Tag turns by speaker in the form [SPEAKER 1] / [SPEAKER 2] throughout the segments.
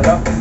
[SPEAKER 1] Tak.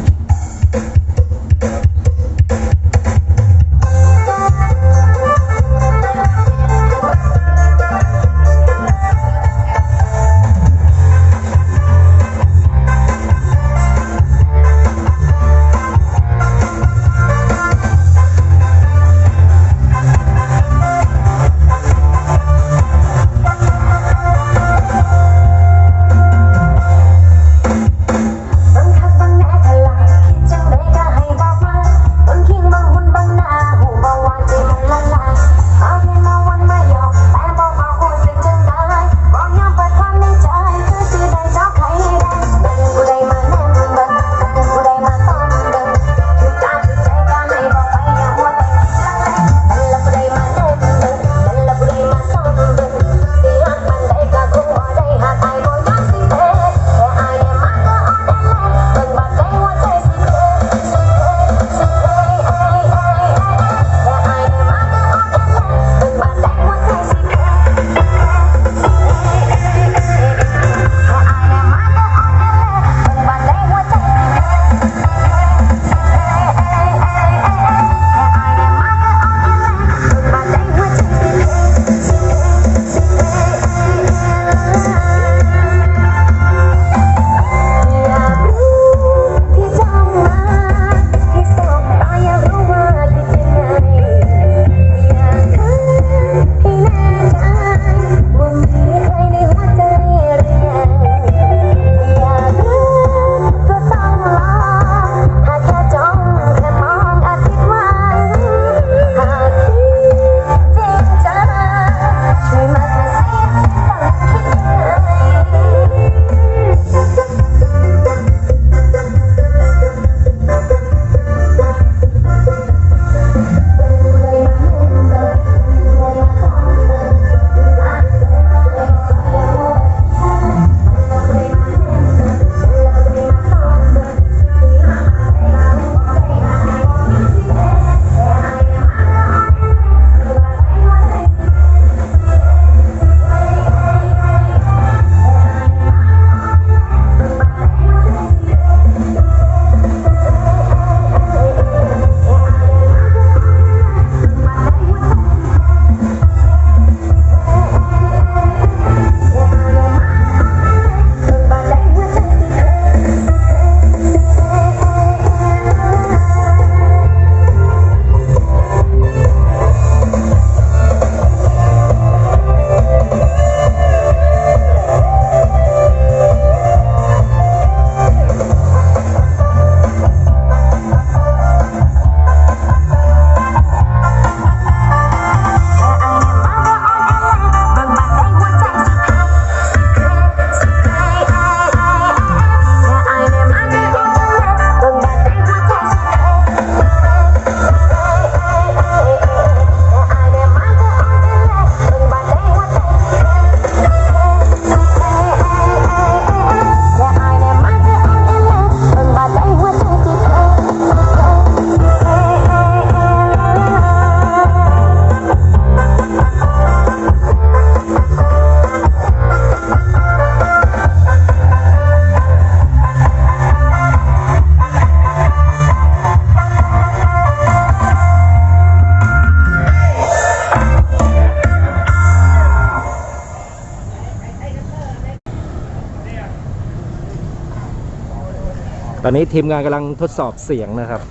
[SPEAKER 1] ตอนนี้ทีมงานกำ
[SPEAKER 2] ลัง
[SPEAKER 1] ทดสอบเสียงนะครับ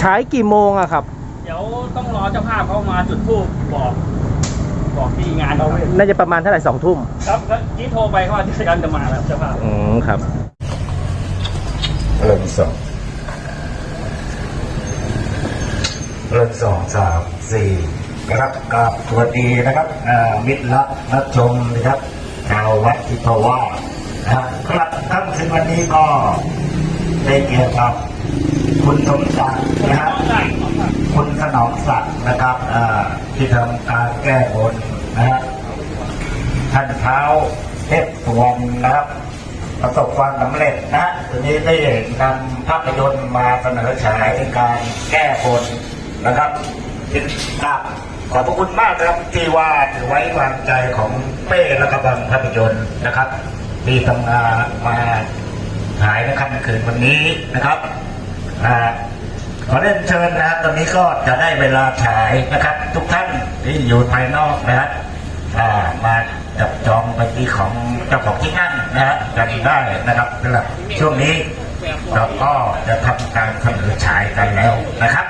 [SPEAKER 1] ใช้กี่โมงอะครับ
[SPEAKER 3] เดี๋ยวต้องรอเจ้าภาพเขามาจุดธูปบอก บอกที่งานครับ
[SPEAKER 1] น่าจะประมาณเท่าไหร่สองทุ่ม
[SPEAKER 3] ครับแล้วกี้โทรไปเขาว่าจะกันจะมาแล้วเจ้าภาพ
[SPEAKER 1] อืมครับ
[SPEAKER 4] เริ่มสองเริ่มสองสามสี่ นะครับกับสวัสดีนะครับมิตรละนักชมนะครับชาววัดทิพวานะครับครับทั้งสินวันนี้ก็ได้เกี่ยรติกับคุณสมศักดิ์นะครับ คุณถนอมศักดิ์นะครับที่ทำการแก้บนนะครับท่านเท้าเทพสวรรณนะครับ ประสบความสำเร็จนะทีนี้ได้เห็นนำภาพยนตร์มาเสนอฉายในการแก้บนนะครับจิตกับ ขอบพระคุณมากครับที่ว่าไว้วางใจของเป้และกระบังภาพยนตร์นะครับที่ทำงานมาหายในค่ำคืนวันนี้นะครับขอเรียนเชิญนะครับตอนนี้ก็จะได้เวลาฉายนะครับ ทุกท่านที่อยู่ภายนอกนะครับมาจับจองไปที่ของเจ้าของที่นั่งนะฮะกันได้นะครับสำหรับช่วงนี้เราก็จะทำการเสนอฉายกันแล้วนะครับ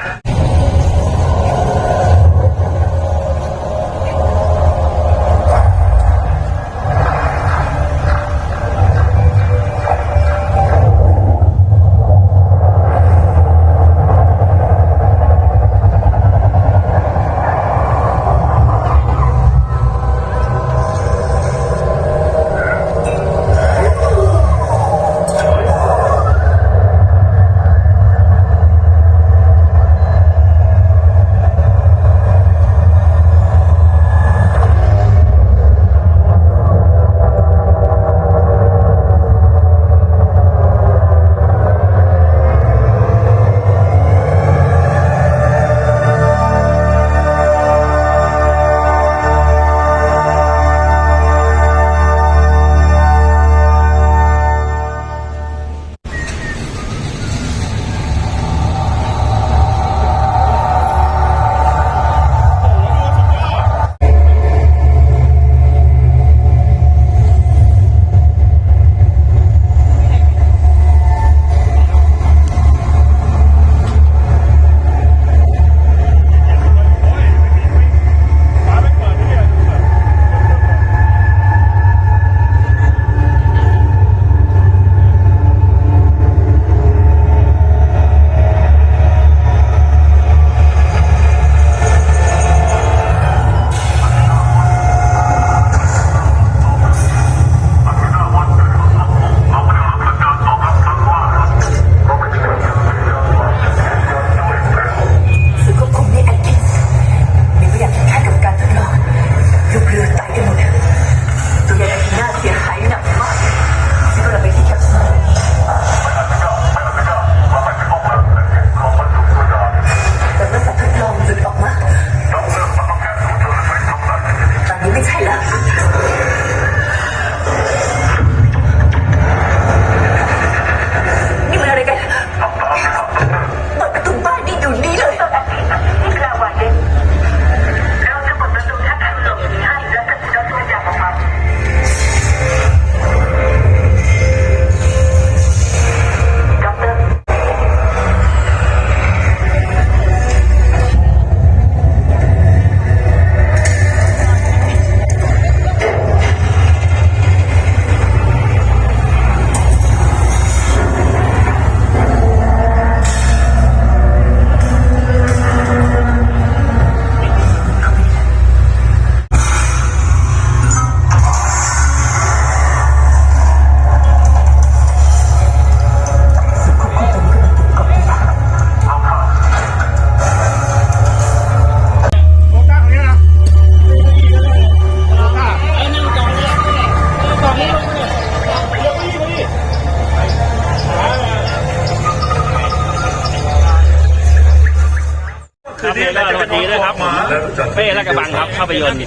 [SPEAKER 3] ยนตร์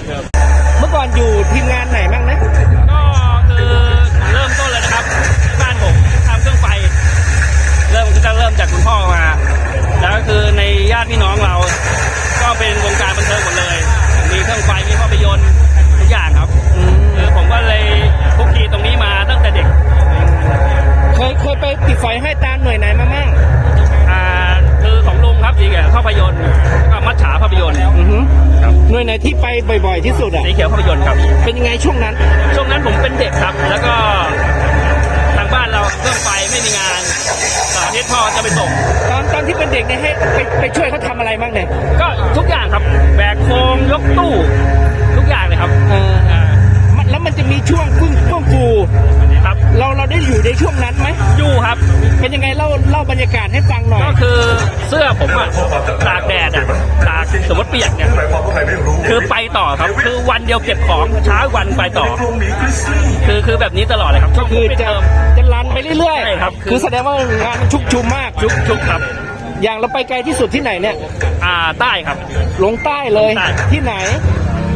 [SPEAKER 1] เมื่อก่อนอยู่ทีมงานไหนบ้างนะ
[SPEAKER 3] ก็คือเริ่มต้นเลยนะครับที่บ้านผมทำเครื่องไฟ เริ่มก็จะเริ่มจากคุณพ่อมา แล้วก็คือในญาติพี่น้องเรา ก็เป็นวงการบันเทิงหมดเลย มีเครื่องไฟมีภาพยนตร์ทุกอย่างครับคือผมก็เลยคลุกคลีตรงนี้มาตั้งแต่เด็ก
[SPEAKER 1] เคยเคยไปติดไฟให้ตามหน่วยไหนมามั่ง
[SPEAKER 3] อ่า คือของลุงครับสีเขียวภาพยนตร์แล้วก็มัจฉาภาพยนตร์
[SPEAKER 1] อือฮึ
[SPEAKER 3] ครับ
[SPEAKER 1] หน่วยไหนที่ไปบ่อยๆที่สุดอะ
[SPEAKER 3] สีเขียวภาพยนตร์ครับ
[SPEAKER 1] เป็นยังไงช่วงนั้น
[SPEAKER 3] ช่วงนั้นผมเป็นเด็กครับ เสื้อผมอะตากแดดอะตากสมมติเปียกเนี่ยคือไปต่อครับคือวันเดียวเก็บของเช้าอีกวันไปต่อ คือคือแบบนี้ตลอดเลยครับ
[SPEAKER 1] ก็คือจะจะรันไปเรื่อย
[SPEAKER 3] ใช่ครับ
[SPEAKER 1] คือแสดงว่างานมันชุกชุมมาก
[SPEAKER 3] ชุกชุกครับ
[SPEAKER 1] อย่างเราไปไกลที่สุดที่ไหนเนี่ย
[SPEAKER 3] อ่าใต้ครับ
[SPEAKER 1] ลงใต้เลย
[SPEAKER 3] ใต้
[SPEAKER 1] ที่ไหน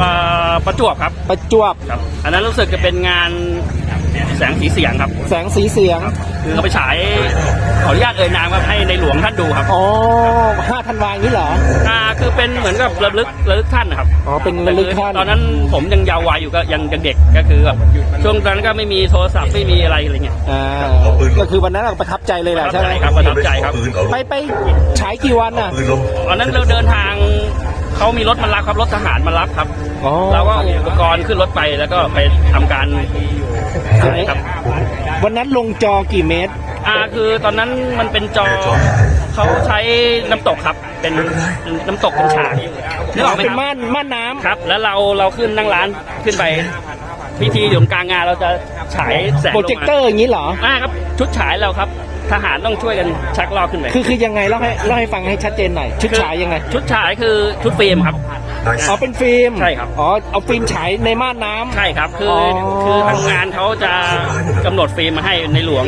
[SPEAKER 3] อ่าประจวบครับ
[SPEAKER 1] ประจวบ
[SPEAKER 3] ครับ อันนั้นรู้สึกจะเป็นงาน แสงสีเสียงครับ
[SPEAKER 1] แสงสีเสียง
[SPEAKER 3] คือเขาไปฉายขออนุญาตเอ่ยนามครับให้ในหลวงท่านดูครับ
[SPEAKER 1] อ๋อห้าธันวาอย่างนี้เหรอ
[SPEAKER 3] อ่า คือเป็นเหมือนกับระลึกระลึกท่านนะครับ
[SPEAKER 1] อ๋อ เป็นระลึกท่าน
[SPEAKER 3] ตอนนั้นผมยังเยาว์วัยอยู่ก็ยังยังเด็กก็คือแบบช่วงนั้นก็ไม่มีโทรศัพท์ไม่มีอะไรอะไรเงี้ย
[SPEAKER 1] อ่า ก็คือวันนั้นเราประทับใจเลยแห
[SPEAKER 3] ป
[SPEAKER 1] ละ
[SPEAKER 3] ระทับ
[SPEAKER 1] ใช่ไห
[SPEAKER 3] ใจ
[SPEAKER 1] ม
[SPEAKER 3] ครับประทับใจครับ
[SPEAKER 1] ไปไปฉายกี่วันอะ
[SPEAKER 3] ตอนนั้นเราเดินทาง เขามีรถมารับครับรถทหารมารับครับ
[SPEAKER 1] อ๋อ
[SPEAKER 3] เราก็เอาอุปกรณ์ขึ้นรถไปแล้วก็ไปทำการฉายครับ
[SPEAKER 1] วันนั้นลงจอกี่เมตร
[SPEAKER 3] อ่าคือตอนนั้นมันเป็นจอเขาใช้น้ำตกครับ เป็นน้ำตกเป็นฉากนึกออกไหม
[SPEAKER 1] เป็น
[SPEAKER 3] ครับ
[SPEAKER 1] ม่านม่านน้ำ
[SPEAKER 3] ครับ แล้วเราเราขึ้นนั่งร้านขึ้นไปพิธีอยู่ตรงกลางงานเราจะฉายแสงลง
[SPEAKER 1] โปร
[SPEAKER 3] มา
[SPEAKER 1] เจคเตอร์อย่างนี้เหรอ
[SPEAKER 3] อ่าครับ ชุดฉายเราครับ ทหารต้องช่วยกันชักลอกขึ้นไป
[SPEAKER 1] คือคือยังไงเล่าให้เล่าให้ฟังให้ชัดเจนหน่อยชุดฉายยังไง
[SPEAKER 3] ชุดฉายคือชุดฟิล์มครับ
[SPEAKER 1] อ๋อเป็นฟิล์ม
[SPEAKER 3] ใช่ครับ
[SPEAKER 1] อ๋อเอาฟิล์มฉายในม่านน้ำ
[SPEAKER 3] ใช่ครับ คืออ
[SPEAKER 1] อ
[SPEAKER 3] คือทางงานเขาจะกำหนดฟิล์มมาให้ในหลวง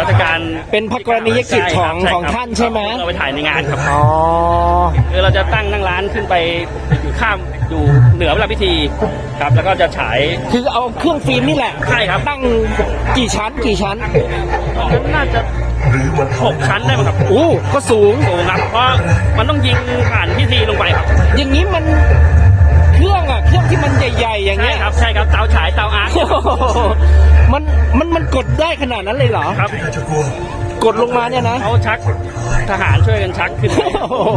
[SPEAKER 3] รัชกาล
[SPEAKER 1] เป็นพระกรณียกิจของ
[SPEAKER 3] ใช่ครับ
[SPEAKER 1] ของท่านใช่ไหม
[SPEAKER 3] เราไปถ่ายในงานครับ
[SPEAKER 1] อ๋อ
[SPEAKER 3] คือเราจะตั้งนั่งร้านขึ้นไปข้ามอยู่เหนือเวลาพิธีครับ แล้วก็จะฉาย
[SPEAKER 1] คือเอาเครื่องฟิล์มนี่แหละ
[SPEAKER 3] ใช่ครับ
[SPEAKER 1] ตั้งกี่ชั้นกี่ชั้น
[SPEAKER 3] น่าจะ หกชั้นได้ไหมครับ
[SPEAKER 1] โอ้ก็สูง
[SPEAKER 3] สูงครับ เพราะมันต้องยิงผ่านพิธีลงไปครับ
[SPEAKER 1] อย่างนี้มันเครื่องอะเครื่องที่มันใหญ่ๆอย่าง
[SPEAKER 3] ใช่
[SPEAKER 1] เงี้ย
[SPEAKER 3] ครับใช่ครับเตาฉายเตาอาร์ต
[SPEAKER 1] โอ้โหมันมันมันกดได้ขนาดนั้นเลยเหรอ
[SPEAKER 3] ครับ
[SPEAKER 1] กดลงมาเนี่ยนะ
[SPEAKER 3] เขาชักทหารช่วยกันชักขึ้นไป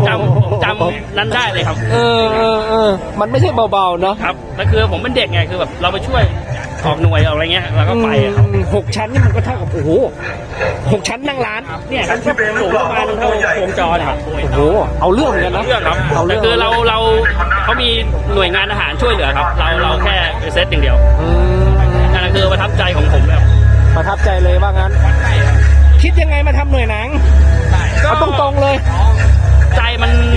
[SPEAKER 3] จำจำนั้นได้เลยครับ
[SPEAKER 1] เออเออเออมันไม่ใช่เบาๆเนาะ
[SPEAKER 3] ครับแล้วคือผมเป็นเด็กไงคือแบบเราไปช่วย ออกหน่วยออกอะไรเงี้ยเราก็ไปอะครับ
[SPEAKER 1] อืมหกชั้นนี่มันก็เท่ากับโอ้โหหกชั้นนั่งร้าน
[SPEAKER 3] เนี่ยครับสูงประมาณเท่าโครงจอเนี่ยครับ
[SPEAKER 1] โอ้โหเอาเรื่องเหมือนกันนะ
[SPEAKER 3] เรื่องครับ
[SPEAKER 1] เอา
[SPEAKER 3] แต่
[SPEAKER 1] เรื่อง
[SPEAKER 3] คือเราเราเขามีหน่วยงานอาหารช่วยเหลือครับ เราเราแค่ไปเซตอย่างเดียว
[SPEAKER 1] อืม
[SPEAKER 3] นั่นคือประทับใจของผมแบบ
[SPEAKER 1] ประทับใจเลยว่างั้น คิดยังไงมาทำหน่วยหนังเอาตรงๆเลย
[SPEAKER 3] ใจมันมัน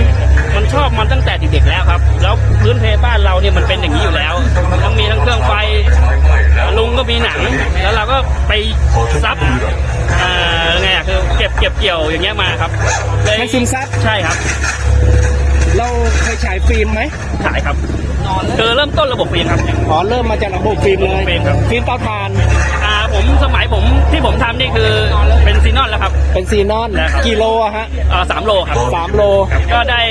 [SPEAKER 3] ชอบมันตั้งแต่เด็กๆแล้วครับ แล้วพื้นเพบ้านเราเนี่ยมันเป็นอย่างนี้อยู่แล้วต้องมีทั้งเครื่องไฟลุงก็มีหนัง แล้วเราก็ไปซับอ่าไงอะคือเก็บเก็บเกี่ยวอย่างเงี้ยมาครับเลย
[SPEAKER 1] ให้ซึมซับ
[SPEAKER 3] ใช่ครับ
[SPEAKER 1] เราเคยฉายฟิล์มไหม
[SPEAKER 3] ขายครับคือเริ่มต้นระบบฟิล์มครับ
[SPEAKER 1] อ๋อเริ่มมาจากระบบฟิล์มเลย
[SPEAKER 3] ฟิล์มครับ
[SPEAKER 1] ฟิล์มเตาถ่าน
[SPEAKER 3] อ่า ผมสมัยผมที่ผมทำนี่คือเป็นซีนอนแล้วครับ
[SPEAKER 1] เป็นซีนอน
[SPEAKER 3] นะครับ
[SPEAKER 1] กิโลอะฮะ
[SPEAKER 3] อ่าสามโลครับ
[SPEAKER 1] สามโล
[SPEAKER 3] ก็ได้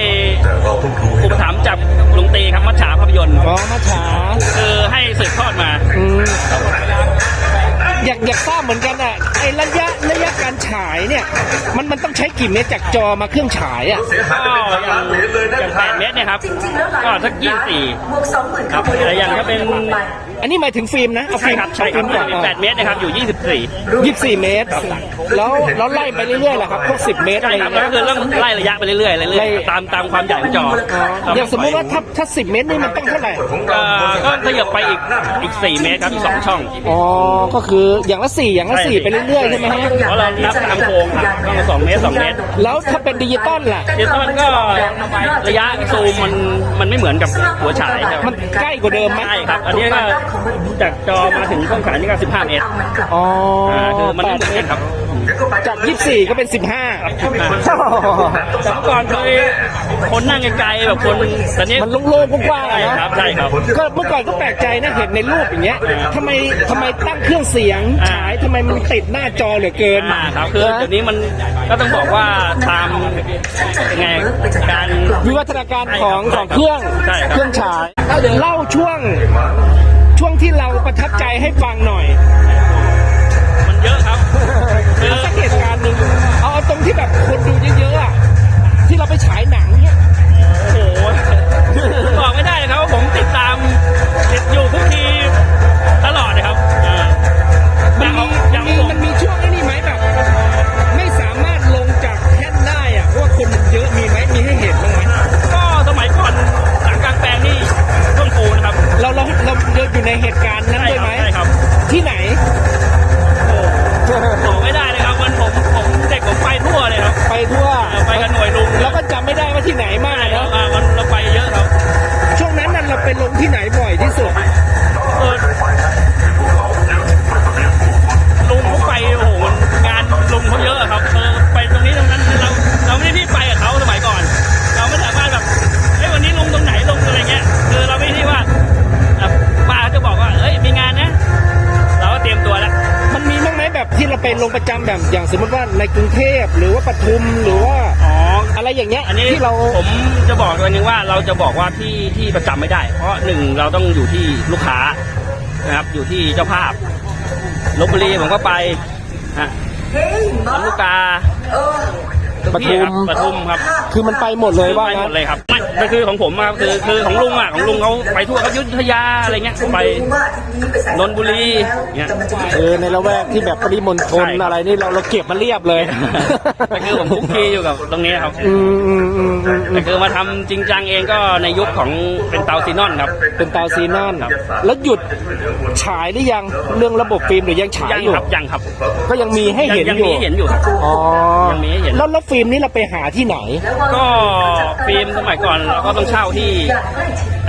[SPEAKER 3] อุปถัมภ์จากลุงตีครับมัจฉาภาพยนตร์
[SPEAKER 1] อ๋อมาฉา
[SPEAKER 3] คือให้สืบทอดมา
[SPEAKER 1] อืมอยากอยากทราบเหมือนกันอะไอ้ระยะระยะการฉายเนี่ย มันมันต้องใช้กี่เมตรจากจอมาเครื่องฉายอะ
[SPEAKER 3] ก็อย่างอย่างแปดเมตรเนี่ยครับ ก็สักยี่สี่
[SPEAKER 2] บวกสองหมื่น
[SPEAKER 3] ครับแต่อย่างถ้าเป็น
[SPEAKER 1] อันนี้หมายถึงฟิล์มนะเอา
[SPEAKER 3] ใช่
[SPEAKER 1] ฟิล์ม
[SPEAKER 3] ครับใช่ครับ
[SPEAKER 1] เอาฟิล์มก่อน
[SPEAKER 3] แปดเมตรนะครับอยู่ยี่สิบสี่
[SPEAKER 1] ยี่สิบสี่เมตร แล้วแล้วไล่ไปเรื่อยๆแหละครับพวกสิบเมตรอะไร
[SPEAKER 3] ใช่
[SPEAKER 1] อ
[SPEAKER 3] ครั
[SPEAKER 1] ย่า
[SPEAKER 3] บ
[SPEAKER 1] ง
[SPEAKER 3] แล้ว
[SPEAKER 1] เงี้ย
[SPEAKER 3] ก็คือเรื่องไล่ระยะไปเรื่อยๆเรื่
[SPEAKER 1] ไล่
[SPEAKER 3] อยๆตามตามความใหญ่ของจอ
[SPEAKER 1] อ๋ออย่างสมมุติว่าถ้าถ้าสิบเมตรนี่มันต้องเท่าไหร่
[SPEAKER 3] เอ่อก็ขยับไปอีกอีกสี่เมตรครับอีกสองช่อง
[SPEAKER 1] อ๋อ ก็คืออย่างละสี่อย่างละสี่ไปเรื่อยๆใช่ไหมฮะ
[SPEAKER 3] เพราะเรานับตามโครงครับต้องละสองเมตรสองเมตร
[SPEAKER 1] แล้วถ้าเป็นดิจิตอลล่ะ
[SPEAKER 3] เดี๋ยวมันก็ระยะซูมมันมันไม่เหมือนกับหัวฉายครับ
[SPEAKER 1] มันใกล้กว่าเดิมไหม
[SPEAKER 3] ใช่ครับ อันนี้ก็จากจอมาถึงกล้องฉายนี่ก็15เมตร
[SPEAKER 1] อ๋อ
[SPEAKER 3] อ่าคือมัน
[SPEAKER 1] แป
[SPEAKER 3] ไม่
[SPEAKER 1] ด
[SPEAKER 3] เหมือน
[SPEAKER 1] เม
[SPEAKER 3] กั
[SPEAKER 1] ต
[SPEAKER 3] น
[SPEAKER 1] ร
[SPEAKER 3] ครับ
[SPEAKER 1] จากยี่สิบสี่ก็เป็นสิบห้า
[SPEAKER 3] แต่เมื่อก่อนเคยคนนั่งไกลๆแบบคนแต่นี้
[SPEAKER 1] มันโล่งๆกว้างๆ
[SPEAKER 3] ใช่
[SPEAKER 1] อะ
[SPEAKER 3] ครั
[SPEAKER 1] เนาะ
[SPEAKER 3] บใช่ครับ
[SPEAKER 1] ก็เมื่อก่อนก็แปลกใจนะเห็นในรูปอย่างเงี้ยทำไมทำไมตั้งเครื่องเสียง
[SPEAKER 3] อ่า
[SPEAKER 1] ฉายทำไมมันติดหน้าจอเหลือเกิน
[SPEAKER 3] อ่าครับคือเดี๋ยวนี้มันก็ต้องบอกว่าตามยังไงการ
[SPEAKER 1] วิวัฒนาการของของเครื่อง
[SPEAKER 3] ใช่ครับ
[SPEAKER 1] เครื่องฉายเล่าช่วง ช่วงที่เราประทับใจให้ฟังหน่อย
[SPEAKER 3] มันเยอะครับคือ
[SPEAKER 1] สักเหตุการณ์หนึ่งเอาเอาตรงที่แบบคนดูเยอะๆอะที่เราไปฉายหนังเนี่ย
[SPEAKER 3] โอ้โหบอกไม่ได้เลยครับว่าผมติดตามติดอยู่ทุกที
[SPEAKER 1] อะไรอย่างเงี้ย
[SPEAKER 3] อันนี้
[SPEAKER 1] ที่เรา
[SPEAKER 3] ผมจะบอกตัวนึงว่าเราจะบอกว่าที่ที่ประจำไม่ได้ เพราะหนึ่งเราต้องอยู่ที่ลูกค้านะครับ อยู่ที่เจ้าภาพลบบุรีผมก็ไปฮะลำลูกกา
[SPEAKER 1] ปทุม
[SPEAKER 3] ปทุมครับ
[SPEAKER 1] คือมันไปหมดเลยว่า
[SPEAKER 3] ไปห
[SPEAKER 1] งั้
[SPEAKER 3] ม
[SPEAKER 1] น
[SPEAKER 3] ดเลยครับไม่ไม่คือของผมอะครับคือคือของลุงอะของลุงเขาไปทั่วครับอยุธยาอะไรเงี้ยไปนนทบุรีเงี้ย
[SPEAKER 1] เออในละแวกที่แบบปริมณฑล
[SPEAKER 3] ใช่ครับ
[SPEAKER 1] อะไรนี่เราเราเก็บมาเรียบเลย
[SPEAKER 3] แต่คือผมคุกคีอยู่กับตรงนี้ครับ
[SPEAKER 1] อืมอืมอืมอืมอื
[SPEAKER 3] แต่
[SPEAKER 1] ม
[SPEAKER 3] คือมาทำจริงจังเองก็ในยุคของเป็นเตาซีนอนครับ
[SPEAKER 1] เป็นเตาซีนอน
[SPEAKER 3] ครับ
[SPEAKER 1] แล้วหยุดฉายหรือยังเรื่องระบบฟิล์มหรือยังฉาย
[SPEAKER 3] ยัง
[SPEAKER 1] อยู่
[SPEAKER 3] ครับยังครับ
[SPEAKER 1] ก็ยังมีให้เห็น
[SPEAKER 3] ยัง
[SPEAKER 1] อยู่
[SPEAKER 3] มีให้เห็นอยู่ครับ
[SPEAKER 1] อ๋อ
[SPEAKER 3] ยังมีให้เห็น
[SPEAKER 1] แล้วแล้วฟิล์มนี้เราไปหาที่ไหน
[SPEAKER 3] ก็ฟิล์มสมัยก่อนเราก็ต้องเช่าที่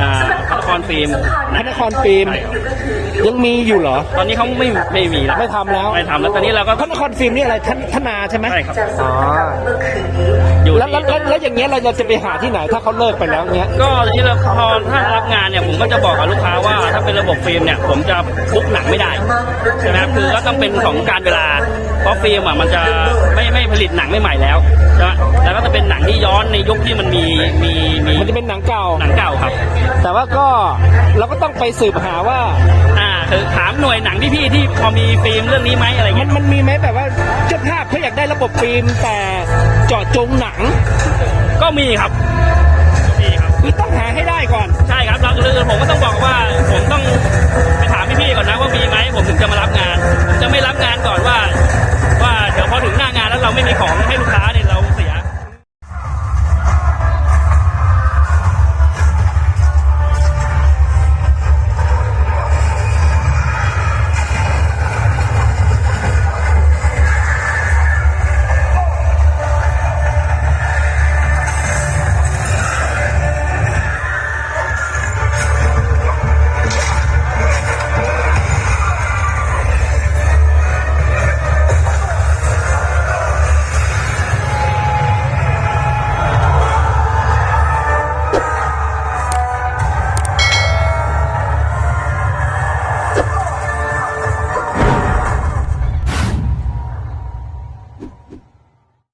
[SPEAKER 3] อ่าพระนครฟิล์ม
[SPEAKER 1] พระนครฟิล์ม ยังมีอยู่เหรอ
[SPEAKER 3] ตอนนี้เขาไม่ไม่มีแล้ว
[SPEAKER 1] ไม่ทำแล้ว
[SPEAKER 3] ไม่ทำแล้วตอนนี้เราก็
[SPEAKER 1] พระนครฟิล์มนี่อะไรท่านธนาใช่ไหม
[SPEAKER 3] ใช่ครับ
[SPEAKER 1] อ๋อ
[SPEAKER 3] อยู่
[SPEAKER 1] แล้ว
[SPEAKER 3] ที่
[SPEAKER 1] แล้วแล้วแล้วอย่างเงี้ยเราเราจะไปหาที่ไหนถ้าเขาเลิกไปแล้วเงี้ย
[SPEAKER 3] ก็ที่เราพอถ้ารับงานเนี่ยผมก็จะบอกกับลูกค้าว่า ถ้าเป็นระบบฟิล์มเนี่ยผมจะบุ๊กหนังไม่ได้ใช่ไหมครับคือก็ต้องเป็นของการเวลา เพราะฟิล์มอะมันจะไม่ไม่ผลิตหนังไม่ใหม่แล้วใช่ไหมแล้วก็จะเป็นหนังที่ย้อนในยุคที่มันมีมีมี
[SPEAKER 1] มันจะเป็นหนังเก่า
[SPEAKER 3] หนังเก่าครับ
[SPEAKER 1] แต่ว่าก็เราก็ต้องไปสืบหาว่า
[SPEAKER 3] อ่าคื อถามหน่วยหนังพี่ๆที่พอมีฟิล์มเรื่องนี้ไหมอะไร
[SPEAKER 1] มั
[SPEAKER 3] เงี้
[SPEAKER 1] น
[SPEAKER 3] ย
[SPEAKER 1] มันมีไหมแบบว่าเจ้าภาพเขาอยากได้ระบบฟิล์มแต่เจาะจงหนัง
[SPEAKER 3] ก็มีครับมีครับ
[SPEAKER 1] คือต้องหาให้ได้ก่อน
[SPEAKER 3] ใช่ครับแล้วคือผมก็ต้องบอกว่าผมต้องไปถามพี่ๆก่อนนะว่ามีไหมผมถึงจะมารับงาน ผมจะไม่รับงานก่อนว่า ว่าเดี๋ยวพอถึงหน้างานแล้วเราไม่มีของ